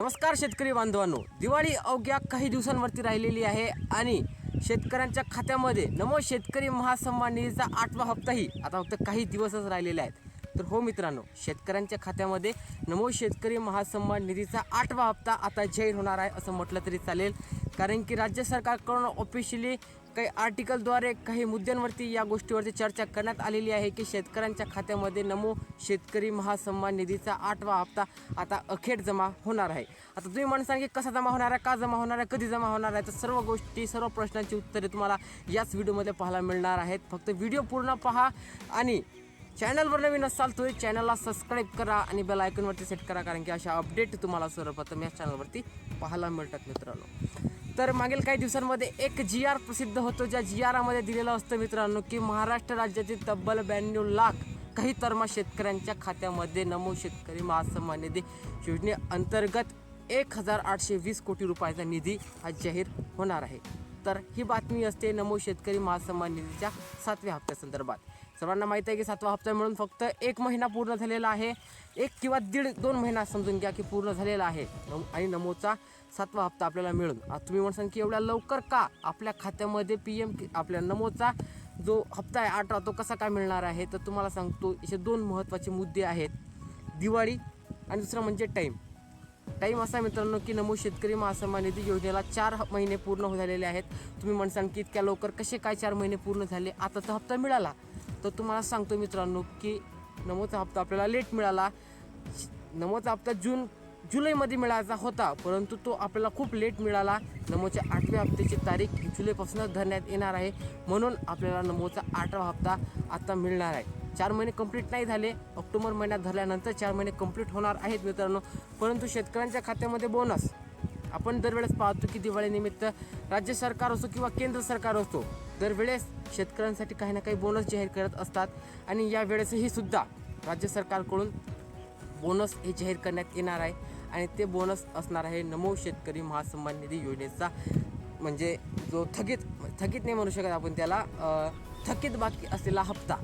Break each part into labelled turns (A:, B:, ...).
A: नमस्कार शेतकरी बांधवांनो. दिवाळी अवघ्या काही दिवसांवरती राहिलेली आहे आणि शेतकऱ्यांच्या खात्यामध्ये नमो शेतकरी महासन्मान निधीचा आठवा हप्ताही आता फक्त काही दिवसच राहिलेले आहेत. तर हो मित्रांनो शेतकऱ्यांच्या खात्यामध्ये नमो शेतकरी महासन्मान निधीचा आठवा हप्ता आता जाहीर होणार आहे असं म्हटलं तरी चालेल. कारण की राज्य सरकारकडून ऑफिशियली काही आर्टिकलद्वारे काही मुद्द्यांवरती या गोष्टीवरती चर्चा करण्यात आलेली आहे की शेतकऱ्यांच्या खात्यामध्ये नमो शेतकरी महासन्मान निधीचा आठवा हप्ता आता अखेर जमा होणार आहे. आता तुम्ही म्हणसान की कसा जमा होणार आहे का जमा होणार आहे कधी जमा होणार आहे? तर सर्व गोष्टी सर्व प्रश्नांची उत्तरे तुम्हाला याच व्हिडिओमध्ये पाहायला मिळणार आहेत. फक्त व्हिडिओ पूर्ण पहा आणि चॅनलवर नवीन असाल तुम्ही चॅनलला सबस्क्राईब करा आणि बेल आयकॉनवरती सेट करा कारण की अशा अपडेट तुम्हाला सर्वप्रथम या चॅनलवरती पाहायला मिळतात मित्रांनो. तर मागील काही दिवसांमध्ये एक जी आर प्रसिद्ध होतो ज्या जी आरमध्ये दिलेलं असतं मित्रांनो की महाराष्ट्र राज्यातील तब्बल ब्याण्णव लाख काही तरमा शेतकऱ्यांच्या खात्यामध्ये नमो शेतकरी महासन्मान निधी योजनेअंतर्गत एक हजार आठशे वीस कोटी रुपयाचा निधी हा जाहीर होणार आहे. तर ही बातमी असते नमो शेतकरी महासन्मान निधीच्या सातव्या हप्त्यासंदर्भात. सर्वांना माहीत आहे की सातवा हप्ता मिळून फक्त एक महिना पूर्ण झालेला आहे. एक किंवा दीड दोन महिना समजून घ्या की पूर्ण झालेला आहे. नम- आणि नमोचा सातवा हप्ता आपल्याला मिळून. तुम्ही म्हणसाल की एवढ्या लवकर का? आपल्या खात्यामध्ये पी एम आपल्या नमोचा जो हप्ता आहे अठरा तो कसा काय मिळणार आहे? तर तुम्हाला सांगतो याचे दोन महत्त्वाचे मुद्दे आहेत. दिवाळी आणि दुसरं म्हणजे टाईम टाईम असा मित्रांनो की नमो शेतकरी महासन्मान निधी योजनेला चार महिने पूर्ण हो- झालेले आहेत. तुम्ही म्हणसाल की इतक्या लवकर कसे काय चार महिने पूर्ण झाले? आता तर हप्ता मिळाला. तर तुम्हाला सांगतो मित्रांनो की नमोचा हप्ता आपल्याला लेट मिळाला. नमोचा हप्ता जून जुलैमध्ये मिळायचा होता परंतु तो आपल्याला खूप लेट मिळाला. नमोच्या आठव्या हप्त्याची तारीख जुलैपासूनच धरण्यात येणार आहे. म्हणून आपल्याला नमोचा आठवा हप्ता आता मिळणार आहे. चार महिने कंप्लीट नाही झाले. ऑक्टोबर महिन्यात धरल्यानंतर चार महिने कंप्लीट होणार आहेत मित्रांनो. परंतु शेतकऱ्यांच्या खात्यामध्ये बोनस आपण दरवेळेस पाहतो की दिवाळीनिमित्त राज्य सरकार असो किंवा केंद्र सरकार असो दरवेळेस शेतकऱ्यांसाठी काही ना काही बोनस जाहीर करत असतात. आणि या वेळेसही सुद्धा राज्य सरकारकडून बोनस हे जाहीर करण्यात येणार आहे. आणि ते बोनस असणार आहे नमो शेतकरी महासन्मान निधी योजनेचा. म्हणजे जो थकीत थकीत नाही म्हणू शकत आपण त्याला थकीत बाकी असलेला हप्ता.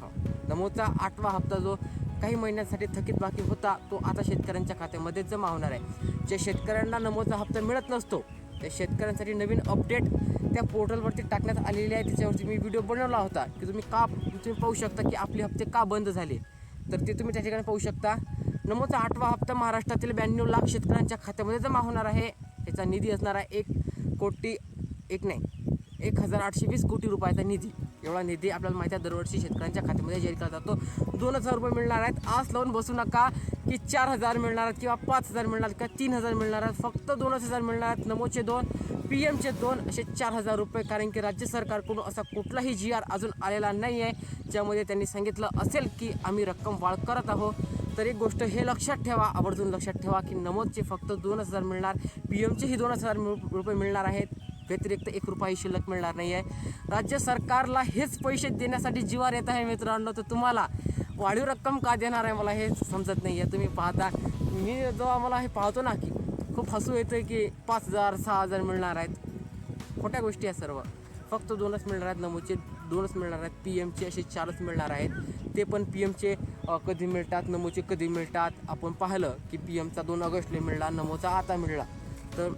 A: हो. नमोचा आठवा हप्ता जो काही महिन्यांसाठी थकीत बाकी होता तो आता शेतकऱ्यांच्या खात्यामध्ये जमा होणार आहे. जे शेतकऱ्यांना नमोचा हप्ता मिळत नसतो त्या शेतकऱ्यांसाठी नवीन अपडेट त्या पोर्टलवरती टाकण्यात आलेली आहे. त्याच्यावरती मी व्हिडिओ बनवला होता की तुम्ही का तुम्ही पाहू शकता की आपले हप्ते का बंद झाले. तर ते तुम्ही त्या ठिकाणी पाहू शकता. नमोचा आठवा हप्ता महाराष्ट्रातील ब्याण्णव लाख शेतकऱ्यांच्या खात्यामध्ये जमा होणार आहे. याचा निधी असणार आहे एक कोटी एक नाही एक हजार आठशे वीस कोटी रुपयाचा निधी. एवढा निधी आपल्याला माहिती आहे दरवर्षी शेतकऱ्यांच्या खात्यामध्ये जाहीर केला जातो. दोन हजार रुपये मिळणार आहेत. आस लावून बसू नका की चार हजार मिळणार आहेत किंवा पाच हजार मिळणार आहेत किंवा तीन हजार मिळणार आहेत. फक्त दोनच हजार मिळणार आहेत. नमोचे दोन पी एमचे दोन असे चार हजार रुपये. कारण की राज्य सरकारकडून असा कुठलाही जी आर अजून आलेला नाही आहे ज्यामध्ये त्यांनी सांगितलं असेल की आम्ही रक्कम वाढ करत आहोत. तर एक गोष्ट हे लक्षात ठेवा आवर्जून लक्षात ठेवा की नमोदचे फक्त दोन हजार मिळणार. पी एमचेही दोन हजार रुपये मिळणार आहेत. व्यतिरिक्त एक रुपयाही शिल्लक मिळणार नाही आहे राज्य सरकारला हेच पैसे देण्यासाठी जीवार येत आहे मित्रांनो. तर तुम्हाला वाढीव रक्कम का देणार आहे मला हे समजत नाही आहे तुम्ही पाहता. मी जेव्हा मला हे पाहतो ना की खूप हसू येतं की पाच हजार सहा हजार मिळणार आहेत. खोट्या गोष्टी आहेत सर्व. फक्त दोनच मिळणार आहेत नमूचे दोनच मिळणार आहेत. पी एमचे असे चारच मिळणार आहेत. ते पण पी एमचे कधी मिळतात नमोचे कधी मिळतात. आपण पाहिलं की पी एमचा दोन ऑगस्टला मिळला नमोचा आता मिळला. तर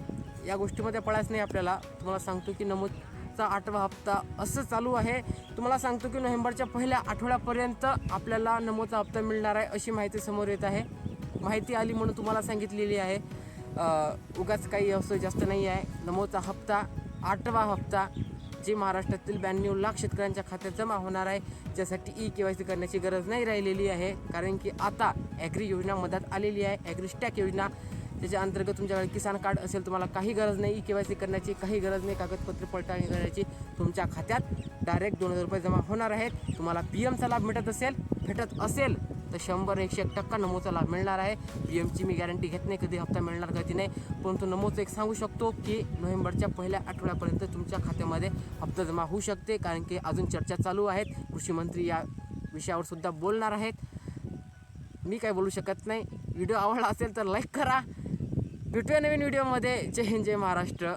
A: या गोष्टीमध्ये पळायचं नाही आपल्याला. तुम्हाला सांगतो की नमूदचा आठवा हप्ता असं चालू आहे. तुम्हाला सांगतो की नोव्हेंबरच्या पहिल्या आठवड्यापर्यंत आपल्याला नमूदचा हप्ता मिळणार आहे अशी माहिती समोर येत आहे. माहिती आली म्हणून तुम्हाला सांगितलेली आहे. उगाच काही असं जास्त नाही आहे. नमोचा हप्ता आठवा हप्ता जे महाराष्ट्रातील ब्याण्णव लाख शेतकऱ्यांच्या खात्यात जमा होणार आहे ज्यासाठी ई के वाय सी करण्याची गरज नाही राहिलेली आहे. कारण की आता ॲग्री योजना मदत आलेली आहे. ॲग्री स्टॅक योजना त्याच्या अंतर्गत तुमच्याकडे किसान कार्ड असेल तुम्हाला काही गरज नाही ई के वाय सी करण्याची काही गरज नाही कागदपत्रे पडताळणी करण्याची तुमच्या खात्यात डायरेक्ट दोन हजार रुपये जमा होणार आहेत. तुम्हाला पी एमचा लाभ भेटत असेल भेटत असेल तर शंभर एकशे एक टक्का नमोचा लाभ मिळणार आहे. पी एमची मी गॅरंटी घेत नाही कधी हप्ता मिळणार कधी नाही. परंतु नमोचं एक सांगू शकतो की नोव्हेंबरच्या पहिल्या आठवड्यापर्यंत तुमच्या खात्यामध्ये हप्ता जमा होऊ शकते कारण की अजून चर्चा चालू आहेत. कृषी मंत्री या विषयावर सुद्धा बोलणार आहेत. मी काय बोलू शकत नाही. व्हिडिओ आवडला असेल तर लाईक करा. भेटूया नवीन व्हिडिओमध्ये. जय हिंद जय महाराष्ट्र.